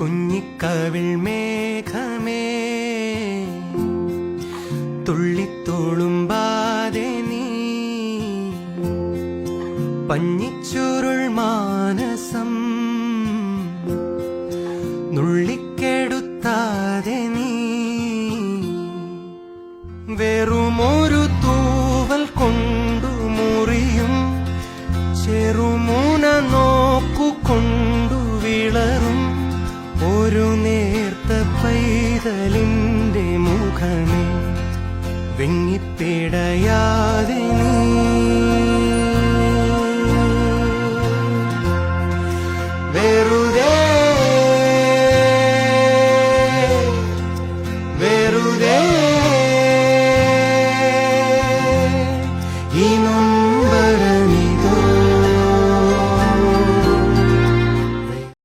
കുഞ്ഞിക്കവിൾ മേഘമേ തുള്ളിത്തോളുമ്പാതെ നീ. പഞ്ഞിച്ചുരുൾ മാനസം നുള്ളിക്കെടുത്താതെ നീ. വെറുമൊരു തൂവൽ കൊണ്ടു മുറിയും ചെറുമൂന നോക്കു കാതലിന്റെ മുഖമേ വെങ്ങിപ്പിടയാതെ വെറുതെ വെറുതെ ഈ നൊമ്പരമേ